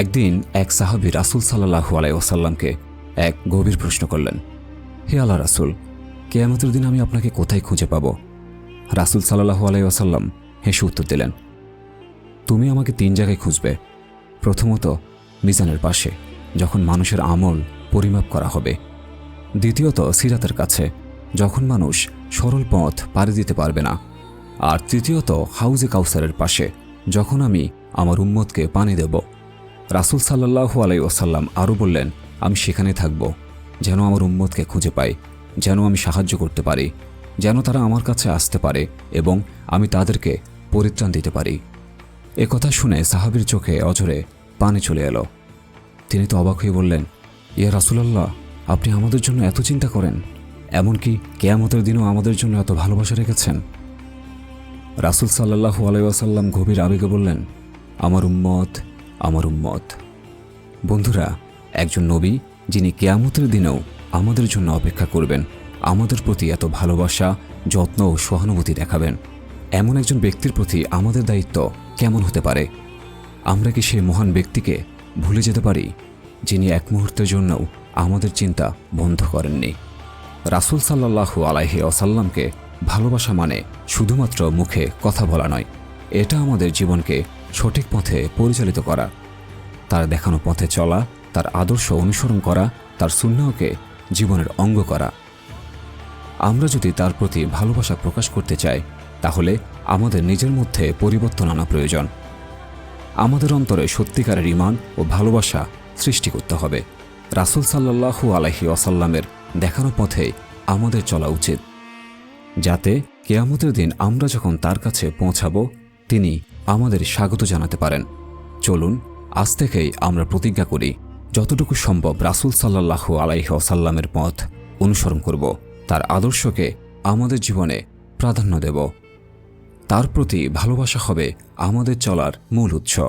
একদিন এক সাহাবি রাসুল সাল্লাহু আলাই ওসাল্লামকে এক গভীর প্রশ্ন করলেন, হে আল্লাহ রাসুল, কেয়ামতের দিন আমি আপনাকে কোথায় খুঁজে পাব? রাসুল সাল্লাহু আলাই ওসাল্লাম হেসে উত্তর দিলেন, তুমি আমাকে তিন জায়গায় খুঁজবে। প্রথমত, মিজানের পাশে, যখন মানুষের আমল পরিমাপ করা হবে। দ্বিতীয়ত, সিরাতের কাছে, যখন মানুষ সরল পথ পাড়ি দিতে পারবে না। আর তৃতীয়ত, হাউজে কাউসারের পাশে, যখন আমি আমার উম্মতকে পানি দেব। রাসুল সাল্লাহু আলাই ওসাল্লাম আরও বললেন, আমি সেখানে থাকব, যেন আমার উম্মতকে খুঁজে পাই, যেন আমি সাহায্য করতে পারি, যেন তারা আমার কাছে আসতে পারে এবং আমি তাদেরকে পরিত্রাণ দিতে পারি। এ কথা শুনে সাহাবির চোখে অজরে পানি চলে এলো। তিনি তো অবাক হয়ে বললেন, ইয়া রাসুলাল্লাহ, আপনি আমাদের জন্য এত চিন্তা করেন, এমনকি কেয়ামতের দিনও আমাদের জন্য এত ভালোবাসা রেখেছেন? রাসুল সাল্লাহু আলাইসাল্লাম গভীর আবেগে বললেন, আমার উম্মত আমার উম্মত। বন্ধুরা, একজন নবী যিনি কেয়ামতের দিনেও আমাদের জন্য অপেক্ষা করবেন, আমাদের প্রতি এত ভালোবাসা, যত্ন ও সহানুভূতি দেখাবেন, এমন একজন ব্যক্তির প্রতি আমাদের দায়িত্ব কেমন হতে পারে? আমরা কি সেই মহান ব্যক্তিকে ভুলে যেতে পারি, যিনি এক মুহূর্তের জন্যও আমাদের চিন্তা বন্ধ করেননি? রাসুল সাল্লাহু আলাইহি আসাল্লামকে ভালোবাসা মানে শুধুমাত্র মুখে কথা বলা নয়, এটা আমাদের জীবনকে সঠিক পথে পরিচালিত করা। তার দেখানো পথে চলা, তার আদর্শ অনুসরণ করা, তার শূন্যকে জীবনের অঙ্গ করা। আমরা যদি তার প্রতি ভালোবাসা প্রকাশ করতে চাই, তাহলে আমাদের নিজের মধ্যে পরিবর্তন আনা প্রয়োজন। আমাদের অন্তরে সত্যিকারের ইমান ও ভালোবাসা সৃষ্টি করতে হবে। রাসুল সাল্লাহু আলাহি আসাল্লামের দেখানো পথে আমাদের চলা উচিত। যাতে কেয়ামতের দিন আমরা যখন তার কাছে পৌঁছাব, তিনি আমাদের স্বাগত জানাতে পারেন। চলুন আজ থেকেই আমরা প্রতিজ্ঞা করি, যতটুকু সম্ভব রাসুল সাল্লাহ আলাইহসাল্লামের পথ অনুসরণ করব, তার আদর্শকে আমাদের জীবনে প্রাধান্য দেব। তার প্রতি ভালোবাসা হবে আমাদের চলার মূল উৎস।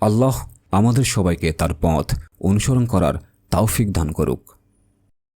আল্লাহ আমাদের সবাইকে তার পথ অনুসরণ করার তাওফিক দান করুক।